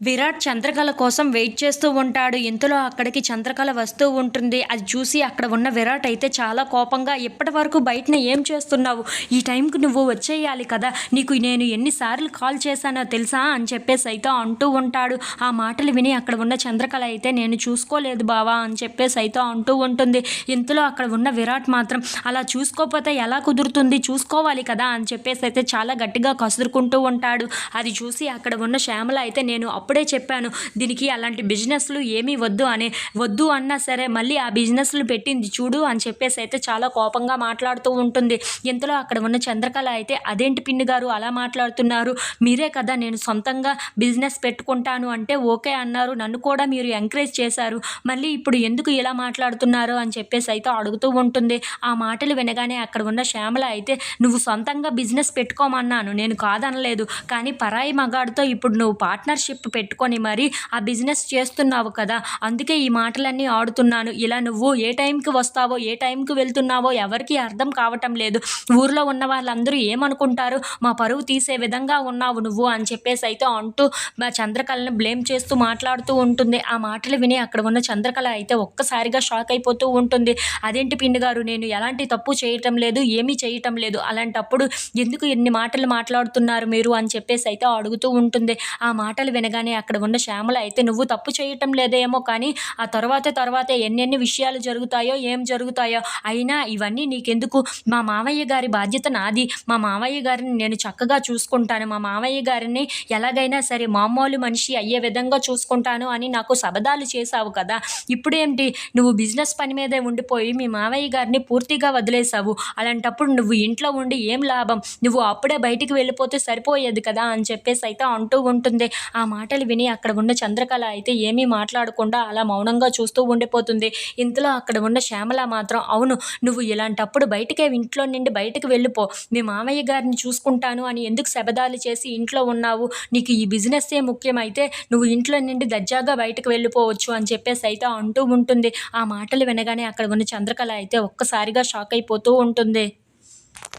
విరాట్ చంద్రకళ కోసం వెయిట్ చేస్తూ ఉంటాడు. ఇంతలో అక్కడికి చంద్రకళ వస్తూ ఉంటుంది. అది చూసి అక్కడ ఉన్న విరాట్ అయితే చాలా కోపంగా ఇప్పటి వరకు బయటన ఏం చేస్తున్నావు? ఈ టైంకి నువ్వు వచ్చేయాలి కదా. నీకు నేను ఎన్నిసార్లు కాల్ చేశానో తెలుసా? అని చెప్పేసి అయితే అంటూ ఉంటాడు. ఆ మాటలు విని అక్కడ ఉన్న చంద్రకళ అయితే నేను చూసుకోలేదు బావా అని చెప్పేసి అయితే అంటూ ఉంటుంది. ఇంతలో అక్కడ ఉన్న విరాట్ మాత్రం అలా చూసుకోకపోతే ఎలా కుదురుతుంది? చూసుకోవాలి కదా అని చెప్పేసి అయితే చాలా గట్టిగా కసురుకుంటూ ఉంటాడు. అది చూసి అక్కడ ఉన్న శ్యామల అయితే నేను అప్పుడే చెప్పాను దీనికి అలాంటి బిజినెస్లు ఏమీ వద్దు అని వద్దు అన్నా సరే మళ్ళీ ఆ బిజినెస్లు పెట్టింది చూడు అని చెప్పేసి అయితే చాలా కోపంగా మాట్లాడుతూ ఉంటుంది. ఇంతలో అక్కడ ఉన్న చంద్రకళ అయితే అదేంటి పిన్ని గారు అలా మాట్లాడుతున్నారు? మీరే కదా నేను సొంతంగా బిజినెస్ పెట్టుకుంటాను అంటే ఓకే అన్నారు. నన్ను కూడా మీరు ఎంకరేజ్ చేశారు. మళ్ళీ ఇప్పుడు ఎందుకు ఇలా మాట్లాడుతున్నారు? అని చెప్పేసి అయితే అడుగుతూ ఉంటుంది. ఆ మాటలు వినగానే అక్కడ ఉన్న శ్యామల అయితే నువ్వు సొంతంగా బిజినెస్ పెట్టుకోమన్నాను. నేను కాదనలేదు. కానీ పరాయి మగాడితో ఇప్పుడు నువ్వు పార్ట్నర్షిప్ పెట్టుకొని మరి ఆ బిజినెస్ చేస్తున్నావు కదా అందుకే ఈ మాటలన్నీ ఆడుతున్నాను. ఇలా నువ్వు ఏ టైంకి వస్తావో ఏ టైంకి వెళ్తున్నావో ఎవరికి అర్థం కావటం లేదు. ఊర్లో ఉన్న వాళ్ళందరూ ఏమనుకుంటారు? మా పరువు తీసే విధంగా ఉన్నావు నువ్వు అని చెప్పేసి అయితే అంటూ మా చంద్రకళని బ్లేమ్ చేస్తూ మాట్లాడుతూ ఉంటుంది. ఆ మాటలు విని అక్కడ ఉన్న చంద్రకళ అయితే ఒక్కసారిగా షాక్ అయిపోతూ ఉంటుంది. అదేంటి పిండి గారు నేను ఎలాంటి తప్పు చేయటం లేదు ఏమీ చేయటం లేదు. అలాంటప్పుడు ఎందుకు ఎన్ని మాటలు మాట్లాడుతున్నారు మీరు? అని చెప్పేసి అయితే అడుగుతూ ఉంటుంది. ఆ మాటలు వినగానే అక్కడ ఉన్న శ్యామల అయితే నువ్వు తప్పు చేయటం లేదేమో కానీ ఆ తర్వాత తర్వాత ఎన్నెన్ని విషయాలు జరుగుతాయో ఏం జరుగుతాయో అయినా ఇవన్నీ నీకెందుకు? మా మావయ్య గారి బాధ్యత నాది. మా మావయ్య గారిని నేను చక్కగా చూసుకుంటాను. మా మావయ్య గారిని ఎలాగైనా సరే మామూలు మనిషి అయ్యే విధంగా చూసుకుంటాను అని నాకు శబదాలు చేశావు కదా. ఇప్పుడేంటి? నువ్వు బిజినెస్ పని మీదే ఉండిపోయి మీ మావయ్య గారిని పూర్తిగా వదిలేసావు అలాంటప్పుడు నువ్వు ఇంట్లో ఉండి ఏం లాభం? నువ్వు అప్పుడే బయటికి వెళ్ళిపోతే సరిపోయేది కదా అని చెప్పేసి అయితే అంటూ ఉంటుంది. ఆ మాట మాటలు విని అక్కడ ఉన్న చంద్రకళ అయితే ఏమీ మాట్లాడకుండా అలా మౌనంగా చూస్తూ ఉండిపోతుంది. ఇంతలో అక్కడ ఉన్న శ్యామల మాత్రం అవును నువ్వు ఇలాంటప్పుడు బయటికే ఇంట్లో నుండి బయటకు వెళ్ళిపో. మీ మామయ్య గారిని చూసుకుంటాను అని ఎందుకు శబదాలు చేసి ఇంట్లో ఉన్నావు? నీకు ఈ బిజినెస్సే ముఖ్యమైతే నువ్వు ఇంట్లో నుండి దర్జాగా బయటకు వెళ్ళిపోవచ్చు అని చెప్పేసి అయితే అంటూ ఉంటుంది. ఆ మాటలు వినగానే అక్కడ ఉన్న చంద్రకళ అయితే ఒక్కసారిగా షాక్ అయిపోతూ ఉంటుంది.